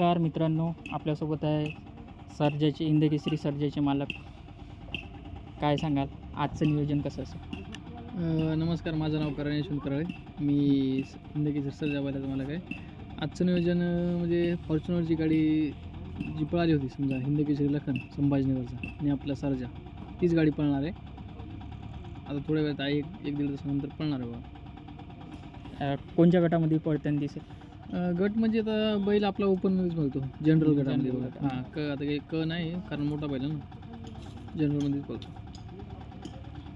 नमस्कार मित्रांनो आपल्यासोबत आहे सर्जाचे इंदकेसरी सर्जाचे मालक. काय सांगाल? आजचं नियोजन कसं असेल? नमस्कार माझं नाव करण यशवंत कराळे. मी स- हिंदकी सरसर बैलाचा मालक आहे. आजचं नियोजन म्हणजे फॉर्च्युनरची गाडी जी पळाली होती समजा हिंदकेसरी लखन संभाजीनगरचा आणि आपला सरजा तीच गाडी पळणार आहे. आता थोड्या वेळात आहे एक एक दीड तासानंतर पळणार आहे बघा. कोणत्या गटामध्ये पळताना दिसेल? गट म्हणजे आता बैल आपला ओपनमध्येच मिळतो जनरल गटामध्ये General गटामध्ये. हां क आता काही क नाही कारण मोठा बैल आहे ना. जनरलमध्येच पळतो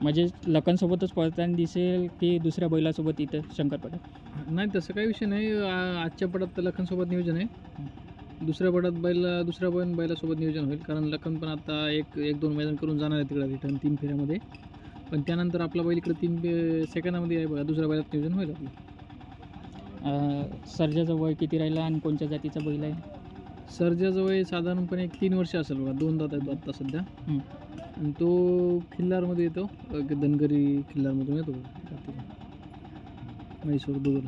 म्हणजे लखनसोबतच पळताना दिसेल की दुसऱ्या बैलासोबत इथं शंकरपटात नाही तसं काही विषय नाही. आ- आजच्या पटात तर लखनसोबत नियोजन आहे. दुसऱ्या पटात बैल दुसऱ्या पण बैलासोबत नियोजन होईल. कारण लखन पण आता एक एक दोन मैदान करून जाणार आहे तिकडे रिटर्न तीन फेऱ्यामध्ये. पण त्यानंतर आपला बैल इकडे तीन सेकंदामध्ये आहे बघा. दुसऱ्या बैलात नियोजन होईल आपलं. सर्जाचं वय किती राहिलं आणि कोणत्या जातीचा बैल आहे? सर्जाचं वय साधारणपणे एक तीन वर्ष असेल बघा. दोन दात आहेत आत्ता सध्या. आणि तो खिल्लारमध्ये येतो. धनगरी खिल्लारमधून येतो म्हैसूर दुगर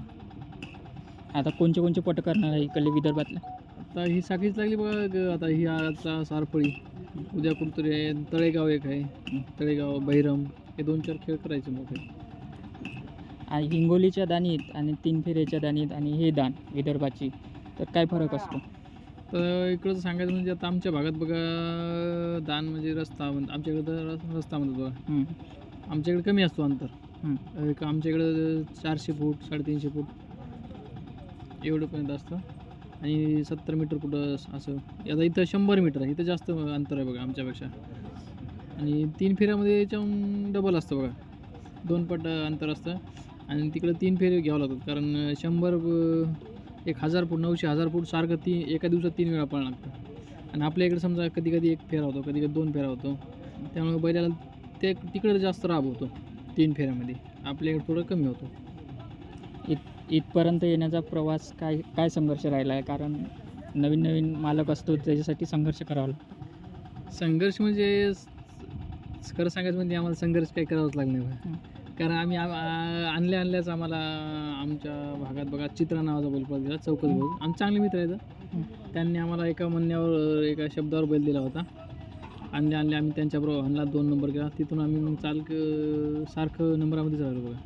आता कोणते कोणते पट करणार आहे इकडले विदर्भातल्या आता ही साखळीच लागली बघा. ग- आता ही आता सारफळी. उद्या कुठतरी आहे. तळेगाव एक आहे. तळेगाव बहिरम हे दोन चार खेळ करायचे मोठे. आणि हिंगोलीच्या दानीत आणि तीन फेऱ्याच्या दानीत आणि हे दान विदर्भाची तर काय फरक असतो? तर इकडचं सांगायचं म्हणजे आता आमच्या भागात बघा दान म्हणजे रस्ता आमच्याकडे तर रस- रस्ता म्हणतात बघा. आमच्याकडे कमी असतो अंतर. एक आमच्याकडं चारशे फूट साडेतीनशे फूट एवढंपर्यंत असतं. आणि सत्तर मीटर कुठं असं आता इथं शंभर मीटर आहे. इथं जास्त अंतर आहे बघा आमच्यापेक्षा. आणि तीन फेऱ्यामध्ये याच्याहून डबल असतं बघा. दोन पट अंतर असतं. आणि तिकडं तीन फेरे घ्यावं लागतात. कारण शंभर एक हजार फूट नऊशे हजार फूट सारखं ती एका दिवसात तीन वेळा पळणं लागतं. आणि आपल्या इकडे समजा कधी कधी एक फेरा होतो कधी कधी दोन फेरा होतो. त्यामुळे बैलाला ते तिकडे जास्त राब होतो तीन फेऱ्यामध्ये. आपल्या इकडे थोडं कमी होतो. इत इथपर्यंत येण्याचा प्रवास काय काय संघर्ष राहिला आहे? कारण नवीन नवीन मालक असतो त्याच्यासाठी संघर्ष करावा लागतो. संघर्ष म्हणजे खरं सांगायचं म्हणजे आम्हाला संघर्ष काही करावाच बघा. कारण आम्ही आणल्या आणल्याच आम्हाला आमच्या भागात बघा चित्रा नावाचा बैल पळत गेला चौकत बैल आमचे चांगले मित्र आहेत. त्यांनी आम्हाला एका म्हणण्यावर एका शब्दावर बैल दिला होता. आणले आणले आम्ही त्यांच्याबरोबर आणला दोन नंबर केला. तिथून आम्ही मग चालक सारखं नंबरामध्येच राहिलो बघा.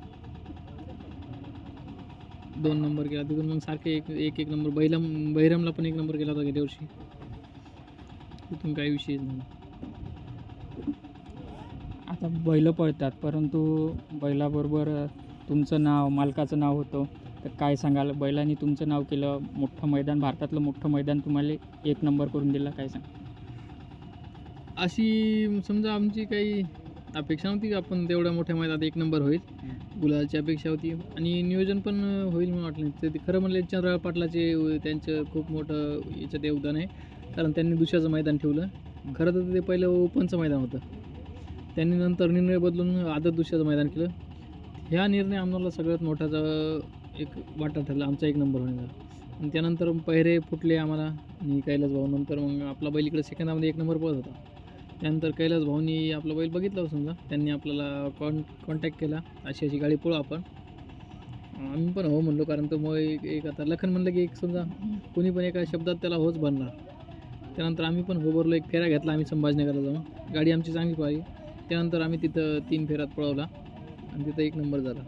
दोन नंबर केला. तिथून मग सारखे एक एक एक नंबर बैलम बैरमला पण एक नंबर केला होता गेल्या वर्षी. तिथून काही विषयच नाही. आता बैलं पळतात परंतु बैलाबरोबर तुमचं नाव मालकाचं नाव होतं. तर काय सांगाल? बैलांनी तुमचं नाव केलं मोठं मैदान भारतातलं मोठं मैदान तुम्हाला एक नंबर करून दिलं काय सांग अशी समजा आमची काही अपेक्षा नव्हती की आपण तेवढ्या मोठ्या मैदानात एक नंबर होईल. गुलालची अपेक्षा होती. आणि नियोजन पण होईल म्हणून वाटलं. ते खरं म्हणलं चंद्रराव पाटलाचे त्यांचं खूप मोठं याच्यात योगदान आहे. कारण त्यांनी दुसऱ्याचं मैदान ठेवलं. खरं तर ते पहिलं ओपनचं मैदान होतं. त्यांनी नंतर निर्णय बदलून आदत दुसऱ्याचं मैदान केलं. ह्या निर्णय आम्हाला सगळ्यात मोठाचा एक वाटा ठरला. आमचा एक नंबर होण्याचा आणि त्यानंतर पहिरे फुटले आम्हाला आणि कैलास भाऊ. नंतर मग आपला बैल इकडे सेकंदामध्ये एक नंबर पळत होता. त्यानंतर कैलास भाऊनी आपला बैल बघितला समजा त्यांनी आपल्याला कॉन कॉन्टॅक्ट केला. अशी अशी गाडी पळू आपण. आम्ही पण हो म्हणलो कारण तो मग एक एक आता लखन म्हणलं की एक समजा कोणी पण एका शब्दात त्याला होच भरणार. त्यानंतर आम्ही पण हो भरलो. एक फेरा घेतला आम्ही संभाजीनगरला जाऊन. गाडी आमची चांगली पळाली त्यानंतर आम्ही तिथं तीन फेऱ्यात पळवला आणि तिथं एक नंबर झाला.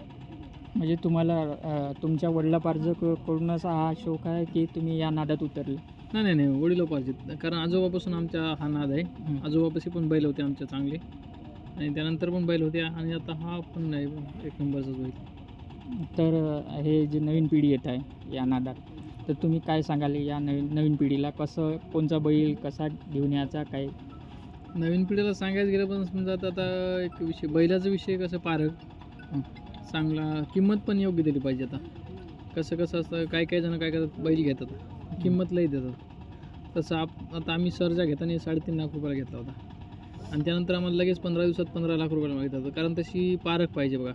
म्हणजे तुम्हाला अं, तुमच्या कडूनच हा शौक आहे की तुम्ही या नादात उतरले? नाही नाही नाही वडिलोपार्जित. कारण आजोबापासून आमचा हा नाद आहे. आजोबापाशी पण बैल होते आमच्या चांगले. आणि त्यानंतर पण बैल होते आणि आता हा पण नाही एक नंबरचाच बैल तर अं, हे जे नवीन पिढी येत आहे या नादात तर तुम्ही काय सांगाल या नवीन नवीन पिढीला? कसं कोणचा बैल कसा घेऊन यायचा? काय नवीन पिढीला सांगायचं गेलं पण समजा आता आता एक विषय बैलाचा विषय कसं पारक. चांगला किंमत पण योग्य दिली पाहिजे आता. कसं कसं असतं काय काय जण काय करतात? बैल घेतात. किंमत लई देतात. तसं आप आता आम्ही सर्जा घेताना साडेतीन लाख रुपयाला घेतला होता. आणि त्यानंतर आम्हाला लगेच पंधरा दिवसात पंधरा लाख रुपयाला मागितलं होतं. कारण तशी पारख पाहिजे बघा.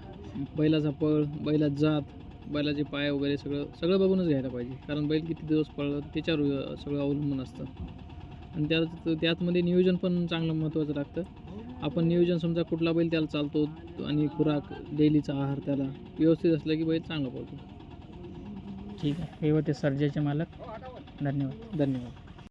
बैलाचा पळ बैलाचा जात बैलाचे पाय वगैरे सगळं सगळं बघूनच घ्यायला पाहिजे. कारण बैल किती दिवस पळलं त्याच्यावर सगळं अवलंबून असतं. आणि त्यात त्यातमध्ये नियोजन पण चांगलं महत्त्वाचं लागतं. आपण नियोजन समजा कुठला बैल त्याला चालतो आणि खुराक डेलीचा आहार त्याला व्यवस्थित असला की बैल चांगला पळतो. ठीक आहे. हे होते सर्जाचे मालक. धन्यवाद. धन्यवाद.